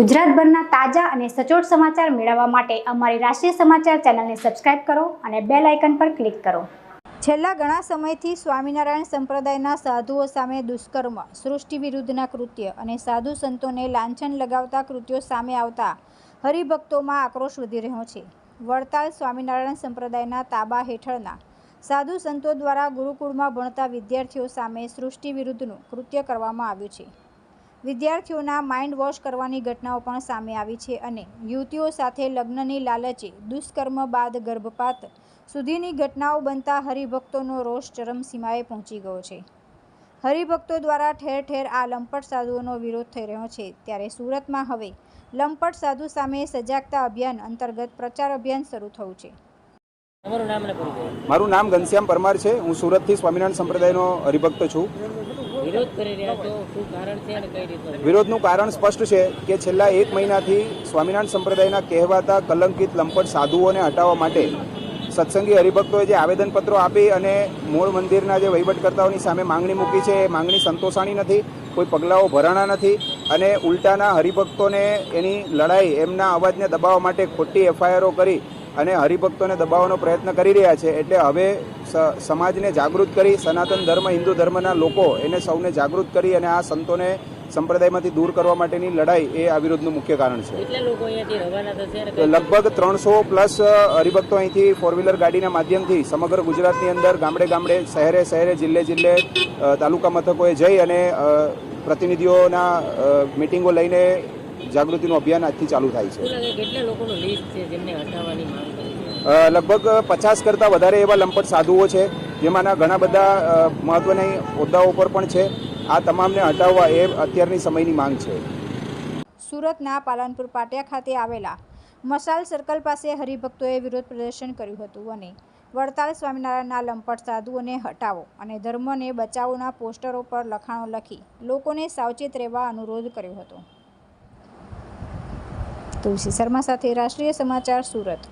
ગુજરાતભરના તાજા અને સચોટ સમાચાર મેળવવા માટે અમારી રાષ્ટ્રીય સમાચાર ચેનલને સબસ્ક્રાઇબ કરો અને બેલ આઇકન પર ક્લિક કરો. છેલ્લા ઘણા સમયથી સ્વામિનારાયણ સંપ્રદાયના સાધુઓ સામે દુષ્કર્મ, સૃષ્ટિ વિરુદ્ધના કૃત્ય અને સાધુ સંતોને લાંછન લગાવતા કૃત્યો સામે આવતા હરિભક્તોમાં આક્રોશ વધી રહ્યો છે. વડતાલ સ્વામિનારાયણ સંપ્રદાયના તાબા હેઠળના સાધુ સંતો દ્વારા ગુરુકુળમાં ભણતા વિદ્યાર્થીઓ સામે સૃષ્ટિ વિરુદ્ધનું કૃત્ય કરવામાં આવ્યું છે. વિદ્યાર્થીઓના માઇન્ડ વોશ કરવાની ઘટનાઓ પણ સામે આવી છે અને યુવતીઓ સાથે લગ્નની લાલચે દુષ્કર્મ બાદ ગર્ભપાત સુધીની ઘટનાઓ બનતા હરિભક્તોનો રોષ ચરમસીમાએ પહોંચી ગયો છે. હરિભક્તો દ્વારા ઠેર ઠેર આ લંપટ સાધુઓનો વિરોધ થઈ રહ્યો છે. ત્યારે સુરતમાં હવે લંપટ સાધુ સામે સજાગતા અભિયાન અંતર્ગત પ્રચાર અભિયાન શરૂ થયું છે. મારું નામ ઘનશ્યામ પરમાર છે. હું સુરતથી સ્વામિનારાયણ સંપ્રદાયનો હરિભક્ત છું. વિરોધનું કારણ સ્પષ્ટ છે કે છેલ્લા એક મહિનાથી સ્વામિનારાયણ સંપ્રદાયના કહેવાતા કલંકિત લંપટ સાધુઓને હટાવવા માટે સત્સંગી હરિભક્તોએ જે આવેદનપત્રો આપી અને મૂળ મંદિરના જે વહીવટકર્તાઓની સામે માંગણી મૂકી છે, એ માંગણી સંતોષાણી નથી, કોઈ પગલાઓ ભરાણા નથી અને ઉલટાના હરિભક્તોને એની લડાઈ, એમના અવાજને દબાવવા માટે ખોટી એફઆઈઆરો કરી અને હરિભક્તોને દબાવવાનો પ્રયત્ન કરી રહ્યા છે. એટલે હવે સમાજને જાગૃત કરી સનાતન ધર્મ હિન્દુ ધર્મના લોકો એને સૌને જાગૃત કરી અને આ સંતોને સંપ્રદાયમાંથી દૂર કરવા માટેની લડાઈ એ આ વિરોધનું મુખ્ય કારણ છે. લગભગ ત્રણસો પ્લસ હરિભક્તો અહીંથી ફોર વ્હીલર ગાડીના માધ્યમથી સમગ્ર ગુજરાતની અંદર ગામડે ગામડે શહેરે શહેરે જિલ્લે જિલ્લે તાલુકા મથકોએ જઈ અને પ્રતિનિધિઓના મિટિંગો લઈને જાગૃતિનું અભિયાન આજથી ચાલુ થાય છે. લગભગ પચાસ કરતાં વધારે એવા લંપટ સાધુઓ છે, જેમાંના ઘણા બધા મહત્વની હોદ્દાઓ પર પણ છે. આ તમામને હટાવવા એ અત્યારની સમયની માંગ છે. સુરતના પાલનપુર પાટિયા ખાતે આવેલા મશાલ સર્કલ પાસે હરિભક્તોએ વિરોધ પ્રદર્શન કર્યું હતું અને વડતાલ સ્વામિનારાયણના લંપટ સાધુઓને હટાવો અને ધર્મને બચાવોના પોસ્ટરો પર લખાણો લખી લોકોને સાવચેત રહેવા અનુરોધ કર્યો હતો. તુલસી શર્મા સાથે રાષ્ટ્રીય સમાચાર સુરત.